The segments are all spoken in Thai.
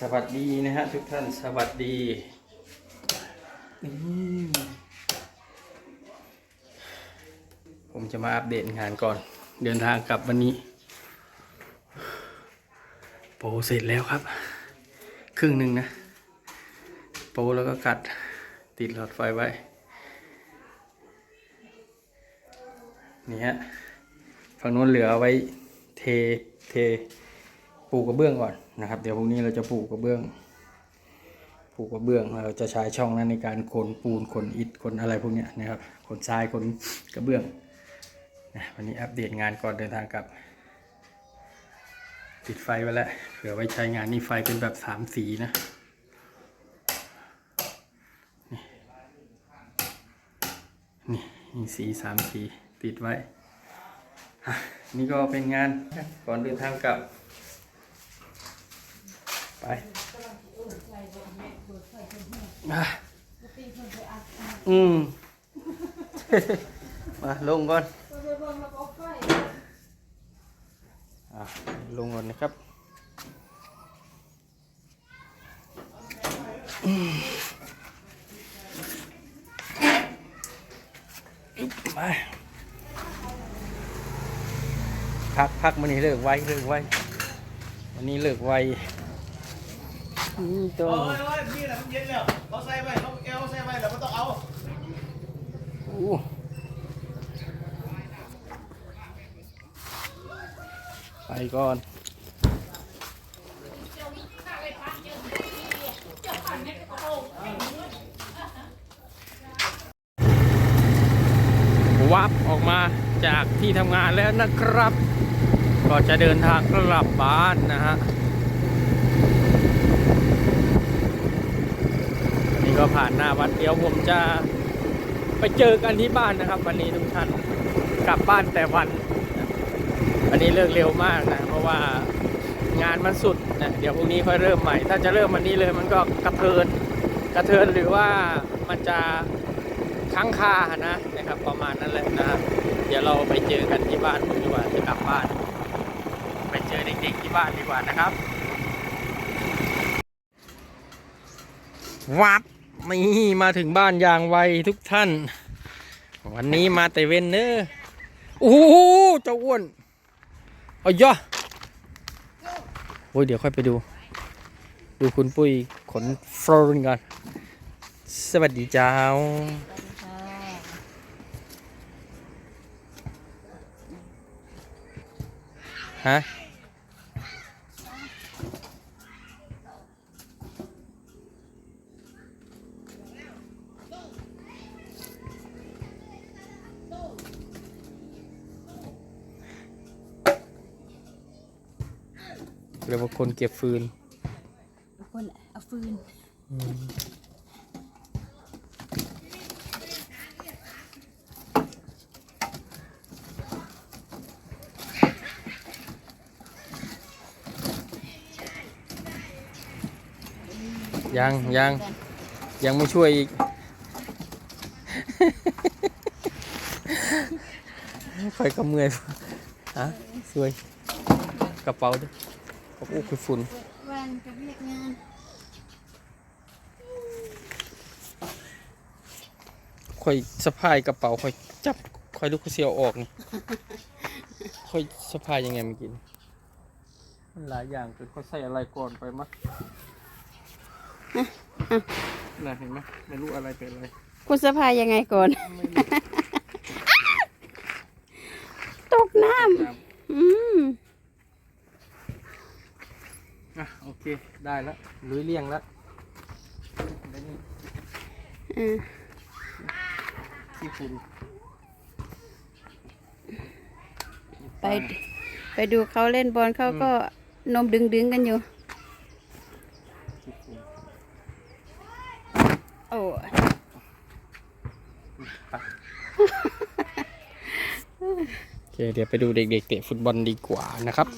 สวัสดีนะฮะทุกท่านสวัสดีผมจะมาอัปเดตงานก่อน เดินทางกลับวันนี้ โปรเสร็จแล้วครับ ครึ่งหนึ่งนะ โปรแล้วก็กัดติดหลอดไฟไว้นี่ฮะฝั่งนู้นเหลือไว้เทเทปูกระเบื้องก่อน นะครับ เดี๋ยวพรุ่งนี้เราจะปูกกระเบื้องปูกกระเบื้องเราจะใช้ช่องนั้นในการขนปูนขนอิฐขนอะไรพวกนี้นะครับขนทรายขนกระเบื้องนะวันนี้อัปเดตงานก่อนเดินทางกลับ ติดไฟไว้แล้วเผื่อไว้ใช้งานนี่ไฟเป็นแบบสามสีนะนี่นี่มีสีสามสีติดไว้ นี่ก็เป็นงานก่อนเดินทางกลับ ไปอืมมาลงก่อนลงก่อนนะครับมไปพักพักมันนี้เลิกไว้เลิกไว้วันนี้เลิกไว้นี่ตัว โอ้ยโอ้ยพี่น่ะมันเย็นแล้วเขาใส่ไว้เขาเอวใส่ไว้แล้วมันต้องเอาอู้ไปก่อนวับออกมาจากที่ทำงานแล้วนะครับ ก็จะเดินทางกลับบ้านนะฮะ วันนี้ ก็ผ่านหน้าวัดเดี๋ยวผมจะไปเจอกันที่บ้านนะครับ วันนี้ทุกท่านกลับบ้านแต่วันวันนี้เลิกเร็วมากนะ เพราะว่างานมันสุดนะเดี๋ยวพรุ่งนี้ค่อยเริ่มใหม่ ถ้าจะเริ่มวันนี้เลยมันก็กระเทินกระเทินหรือว่ามันจะค้างคานะนะครับประมาณนั้นแหละนะเดี๋ยวเราไปเจอกันที่บ้านดีกว่าจะกลับบ้าน ไปเจอเด็กๆที่บ้านดีกว่านะครับวับ มีมาถึงบ้านอย่างไวทุกท่าน วันนี้มาแต่เวนเนอร์โอ้โหเจ้าอ้วนเอาย่อโอ้ยเดี๋ยวค่อยไปดู ดูคุณปุ้ยขนฟลอรินก่อนสวัสดีเจ้าฮะ คนเก็บฟืน คนเอาฟืนยังยังยังไม่ช่วยอีกคอยกำเมื่อยฮะสวย กระเป๋าดิ กระเป๋าคือฝุ่นวันกับเรียกงานคอยสะพายกระเป๋าคอยจับคอยลูกเสียวออกนี่คอยสะพายยังไงเมื่อกี้นี่มันหลายอย่างเป็นคอยใส่อะไรก่อนไปมั้ยน่ะเห็นไหมไม่รู้อะไรเป็นอะไรคุณสะพายยังไงก่อน ไม่รู้ ตกน้ ครับำอืม อะโอเคได้แล้วลุยเลี่ยงแล้วได้นี่อ่าที่คุณไปไปดูเขาเล่นบอลเขาก็นมดึงดึงๆกันอยู่ที่คุณโอ้ไปโอเคเดี๋ยวไปดูเด็กๆเตะฟุตบอลดีกว่านะครับ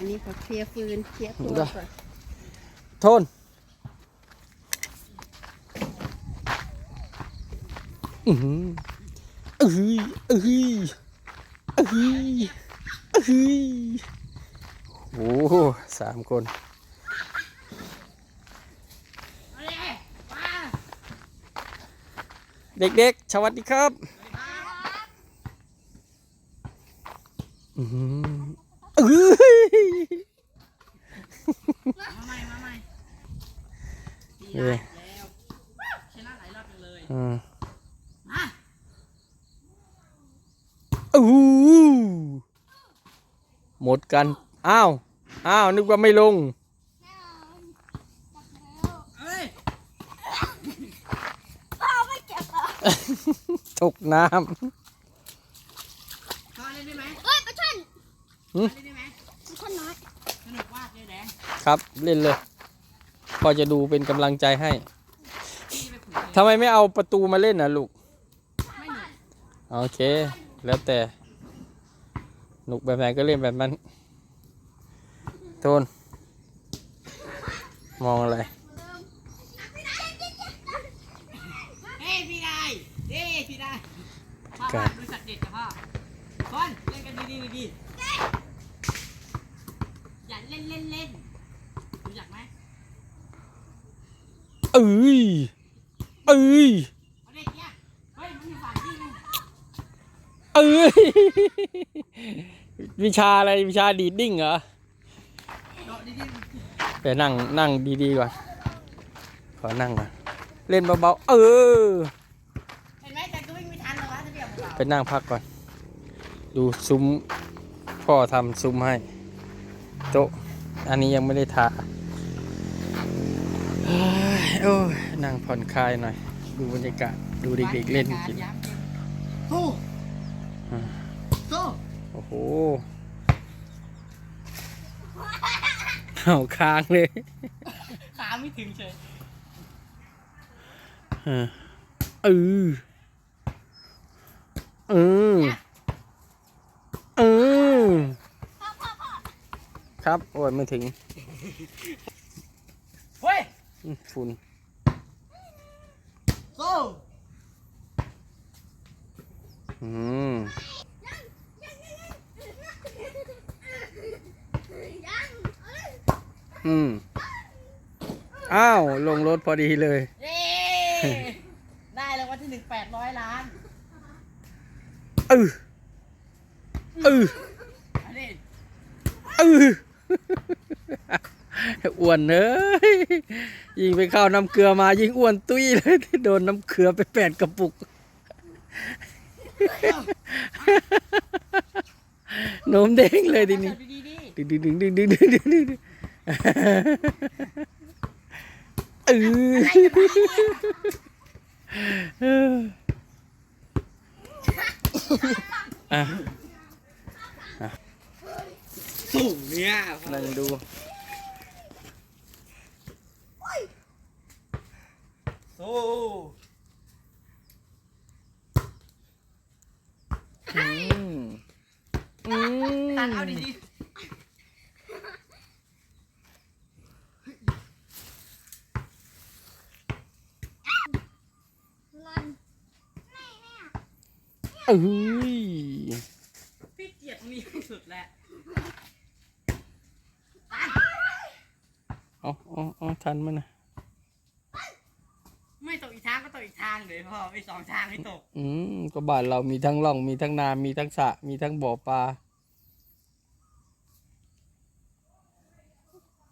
อันนี้ขอเคลียร์ฟืนเคลียร์ตัวก่อนโทนอือเอ้ยเอ้ยเอื้ยเอ้ยโอ้สามคนเด็กๆ สวัสดีครับอือ มาใหม่มาใหม่ดีเอ้ยแล้วชนะหลายรอบจังเลยอืมมาอู้หูหมดกัน อ้าว อ้าว นึกว่าไม่ลงเอ้ยตกน้พอเล่นได้ไหมเฮ้ยปลาช่อน ครับ เล่นเลยพอจะดูเป็นกำลังใจให้พี่จะไปขุดเองทำไมไม่เอาประตูมาเล่นนะลูกไม่หนุกโอเค แล้วแต่หนุกแบบไหนก็เล่นแบบนั้นโทน มองอะไรเฮ้ยพี่ได้เฮ้ยพี่ได้พ่อครัพ่บอดูสัตว์เด็ดกับพ่อคนเล่นกันดีๆดีอย่าเล่นเล่นเล่น รู้จักไหมเอ้ยเอ้ยเอาเด็กเนี่ยเฮ้ยมันมีฝั่งที่นึงเอ้ยวิชาอะไรวิชาดีดดิ้งเหรอโดดดีไปนั่งนั่งดีๆก่อนขอนั่งก่อนเล่นเบาๆเออๆเห็นไหมแต่ก็วิ่งไม่ทันหรอกวะถ้าเบียบเราไปนั่งพักก่อน ดูซุ้มพ่อทำซุ้มให้ โต๊ะอันนี้ยังไม่ได้ทาเฮ้ย โอ้ยนั่งผ่อนคลายหน่อย ดูบรรยากาศ ดูเด็กๆเล่นกินสู้อืมสู้โอ้โหเอาค้างเลยขาไม่ถึงเฉยเออเออเออเออครับ โอ้ยไม่ถึง เฮ้ยอืมฝุ่น สู้อืมอืม อ้าว ลงรถพอดีเลย เย้ได้แล้ววันที่หนึ่งแปดร้อยล้านเออเอออันนี้ เออ อ้วนเนยยิงไปเข้าน้ำเกลือมายิงอ้วนตุ้ยเลยที่โดนน้ำเกลือไปแปดกระปุก นมเด้งเลยทีนี้ดึงดึงดึงดึงดึงดึงดึงดึงดึงเอออะสู้เนี่ยนั่งดู สู้อืมอืมตันเอาดีดีเอ้ยๆพี่เกลียดตรงนี้ที่สุดแหละเอาเอาเอาทันมันนะไม่ตก อีกทางก็ตกอีกทางเลยพ่อมีสองทางให้ตกอืมก็บ้านเรามีทั้งร่องมีทั้งนามีทั้งสระมีทั้งบ่อปลา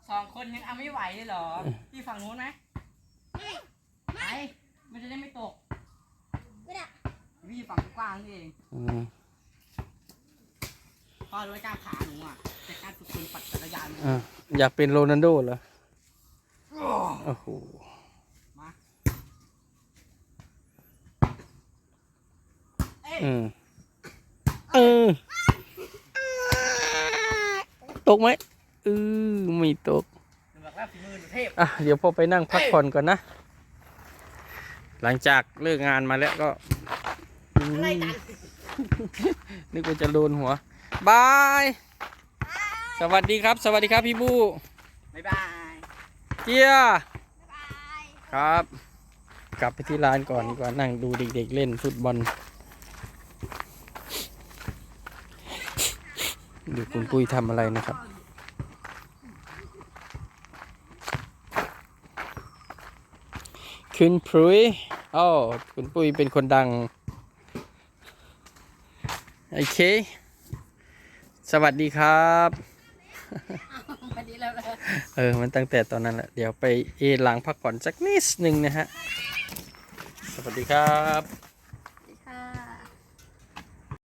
สองคนยังเอาไม่ไหวเลยเหรอพี่ฝั่งนู้นไหมไปมันจะได้ไม่ตกพี่ฝั่งกว้างนี่เองอืมพ่อรู้ว่าก้าวขาหนูอะแต่การฝึกคนปั่นจักรยานมันอะอยากเป็นโรนัลโดเหรอโอ้โห มาเอ้ยอืมเออตกไหมเออไม่ตกหนูบอกว่าฝีมือหนูเทพอะเดี๋ยวพอไปนั่งพักผ่อนก่อนนะ หลังจากเลิกงานมาแล้วก็อืมอะไรกันนึกว่าจะโดนหัวบาย สวัสดีครับ สวัสดีครับพี่บูบ๊ายบายเจียครับ กลับไปที่ร้านก่อนดีกว่านั่งดูเด็กๆเล่นฟุตบอล ดูคุณปุ้ยทำอะไรนะครับคคุณปุ้ยอ๋อคุณปุ้ยเป็นคนดัง โอเค สวัสดีครับพอดีแล้วเลยเออ มันตั้งแต่ตอนนั้นแหละ เดี๋ยวไปเอหลังพักผ่อนสักนิดหนึ่งนะฮะ สวัสดีครับ